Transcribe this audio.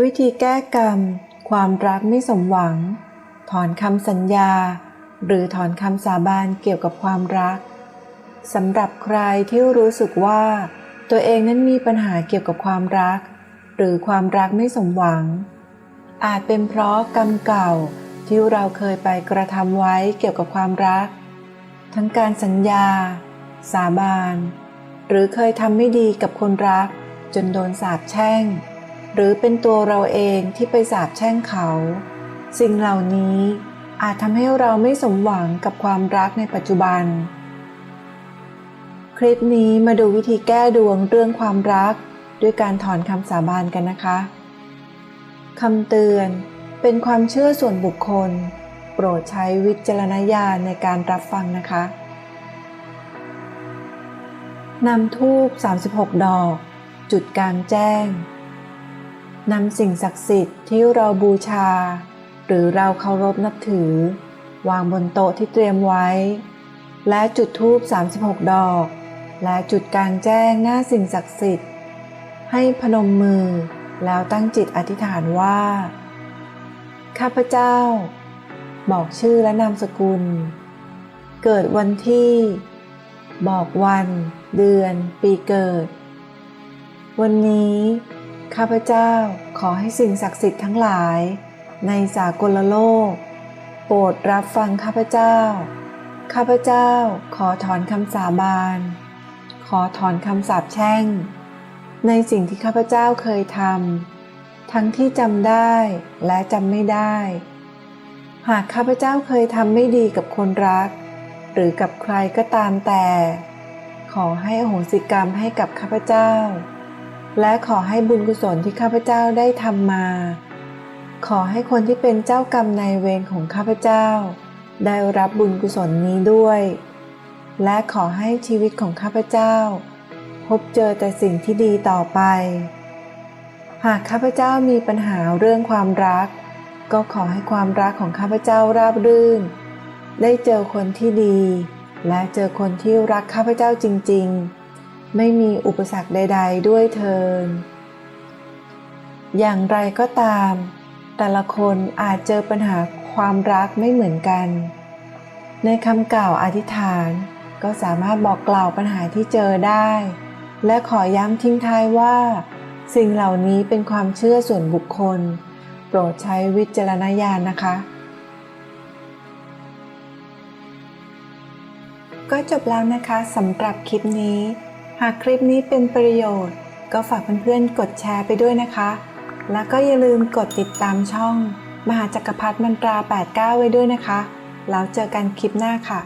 วิธีแก้กรรม ความรักไม่สมหวัง ถอนคำสัญญา หรือถอนคำสาบานเกี่ยวกับความรักสำหรับใครที่รู้สึกว่า ตัวเองนั้นมีปัญหาเกี่ยวกับความรัก หรือความรักไม่สมหวัง อาจเป็นเพราะกรรมเก่าที่เราเคยไปกระทำไว้เกี่ยวกับความรัก ทั้งการสัญญา สาบาน หรือเคยทำไม่ดีกับคนรัก จนโดนสาปแช่ง หรือเป็นตัวเราเองที่ไปสาปแช่งเขา สิ่งเหล่านี้อาจทำให้เราไม่สมหวังกับความรักในปัจจุบัน คลิปนี้มาดูวิธีแก้ดวงเรื่องความรัก ด้วยการถอนคำสาบานกันนะคะคำเตือนเป็นความเชื่อส่วนบุคคล โปรดใช้วิจารณญาณในการรับฟังนะคะนำทูบ36 ดอก จุดกลางแจ้ง นำสิ่งศักดิ์สิทธิ์ที่เราบูชา หรือเราเคารพนับถือ วางบนโต๊ะที่เตรียมไว้ และจุดทูบ36 ดอก และจุดกลางแจ้งหน้าสิ่งศักดิ์สิทธิ์ ให้พนมมือแล้วตั้งจิตอธิษฐานว่า ข้าพเจ้า บอกชื่อและนามสกุล เกิดวันที่ บอกวัน เดือน ปีเกิด วันนี้ ข้าพเจ้าขอให้สิ่งศักดิ์สิทธิ์ทั้งหลาย ในสากลโลก โปรดรับฟังข้าพเจ้า ข้าพเจ้าขอถอนคำสาบาน ขอถอนคำสาปแช่ง ในสิ่งที่ข้าพเจ้าเคยทำทั้งที่จำได้และจำไม่ได้ หากข้าพเจ้าเคยทำไม่ดีกับคนรัก หรือกับใครก็ตามแต่ ขอให้อโหสิกรรมให้กับข้าพเจ้า และขอให้บุญกุศลที่ข้าพเจ้าได้ทำมา ขอให้คนที่เป็นเจ้ากรรมนายเวรของข้าพเจ้า ได้รับบุญกุศลนี้ด้วย และขอให้ชีวิตของข้าพเจ้า พบเจอแต่สิ่งที่ดีต่อไป หากข้าพเจ้ามีปัญหาเรื่องความรัก ก็ขอให้ความรักของข้าพเจ้าราบรื่น ได้เจอคนที่ดี และเจอคนที่รักข้าพเจ้าจริง ๆ ไม่มีอุปสรรคใด ๆ ด้วยเทิน อย่างไรก็ตาม แต่ละคนอาจเจอปัญหาความรักไม่เหมือนกัน ในคำกล่าวอธิษฐานก็สามารถบอกกล่าวปัญหาที่เจอได้ และขอย้ำทิ้งท้ายว่า สิ่งเหล่านี้เป็นความเชื่อส่วนบุคคล โปรดใช้วิจารณญาณนะคะ ก็จบแล้วนะคะสำหรับคลิปนี้ หากคลิปนี้เป็นประโยชน์ ก็ฝากเพื่อนๆ กดแชร์ไปด้วยนะคะ แล้วก็อย่าลืมกดติดตามช่อง มหาจักรพรรดิมันตรา 89 ไว้ด้วยนะคะ แล้วเจอกันคลิปหน้าค่ะ